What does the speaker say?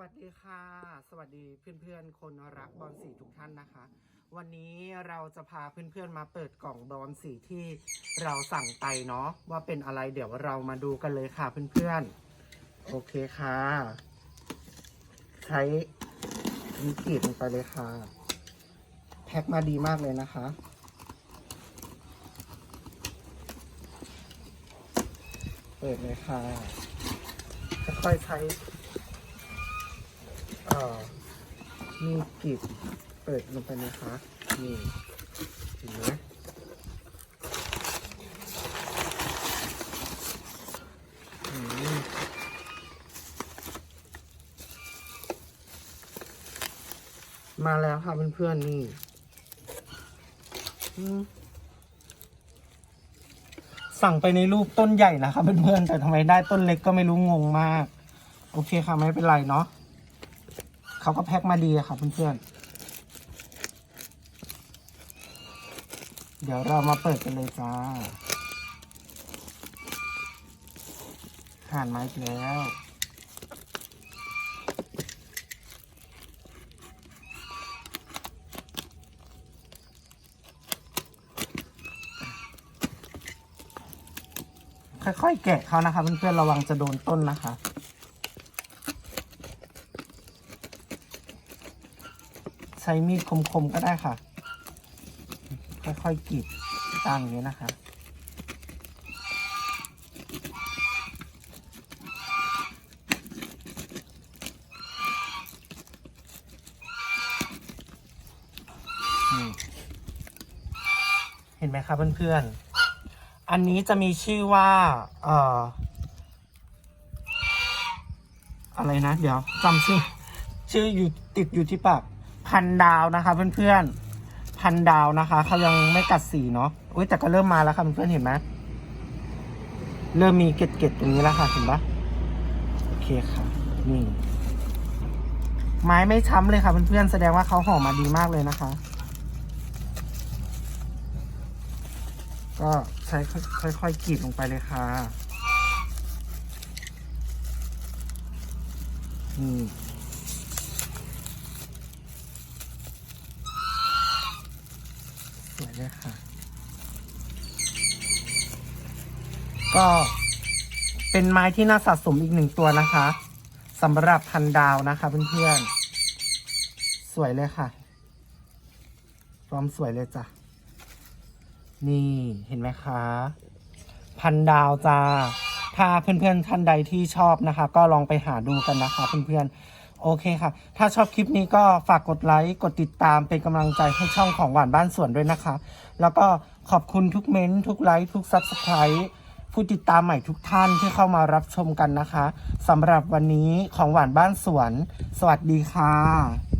วัสดีค่ะ สวัสดีเพื่อนๆ คนรักบอลสีทุกท่านนะคะ วันนี้เราจะพาเพื่อนๆมาเปิดกล่องบอลสีที่เราสั่งไปเนาะว่าเป็นอะไรเดี๋ยวเรามาดูกันเลยค่ะเพื่อนๆ โอเคค่ะ ใช้วิกฤตลงไปเลยค่ะ แพ็คมาดีมากเลยนะคะเปิดเลยค่ะค่อยๆใช้ มีกรีบเปิดลงไปนะคะ นี่เห็นไหมมาแล้วค่ะเพื่อนๆนี่อืมสั่งไปในรูปต้นใหญ่นะคะเพื่อนๆแต่ทำไมได้ต้นเล็กก็ไม่รู้งงมาก โอเคค่ะ ไม่เป็นไรเนาะ เขาก็แพ็คมาดีอะค่ะเพื่อนๆ เดี๋ยวเรามาเปิดกันเลยจ้าห่านไมาอีกแล้วค่อยๆ แกะเขานะคะเพื่อนๆ ระวังจะโดนต้นนะคะ ช้มีดคมๆก็ได้ค่ะ ค่อยๆกรีดตามอย่างนี้นะคะเห็นไหมครับเพื่อนๆ อันนี้จะมีชื่อว่าเอ่ออะไรนะ เดี๋ยวจำชื่อ ชื่ออยู่ติดอยู่ที่ปาก พันดาวนะคะ เพื่อนๆพันดาวนะคะเขายังไม่กัดสีเนาะอุ้ยแต่ก็เริ่มมาแล้วค่ะเพื่อนๆเห็นไหมเริ่มมีเกล็ดๆตรงนี้แล้วค่ะเห็นปะโอเคค่ะนี่ไม้ไม่ช้ำเลยค่ะเพื่อนๆแสดงว่าเขาห่อมาดีมากเลยนะคะ ก็ใช้ค่อยๆกรีดลงไปเลยค่ะนี่ สวยเลยค่ะ ก็เป็นไม้ที่น่าสะสมอีกหนึ่งตัวนะคะสำหรับพันดาวนะคะเพื่อนๆ สวยเลยค่ะ พร้อมสวยเลยจ้ะ นี่เห็นไหมคะ พันดาวจ้าถ้าเพื่อนๆท่านใดที่ชอบนะคะ ก็ลองไปหาดูกันนะคะเพื่อนๆ โอเคค่ะ ถ้าชอบคลิปนี้ก็ฝากกดไลค์ กดติดตามเป็นกำลังใจให้ช่องของหวานบ้านสวนด้วยนะคะ แล้วก็ขอบคุณทุกเม้นต์ทุกไลค์ ทุกซับสไครต์ผู้ติดตามใหม่ทุกท่านที่เข้ามารับชมกันนะคะสำหรับวันนี้ของหวานบ้านสวน สวัสดีค่ะ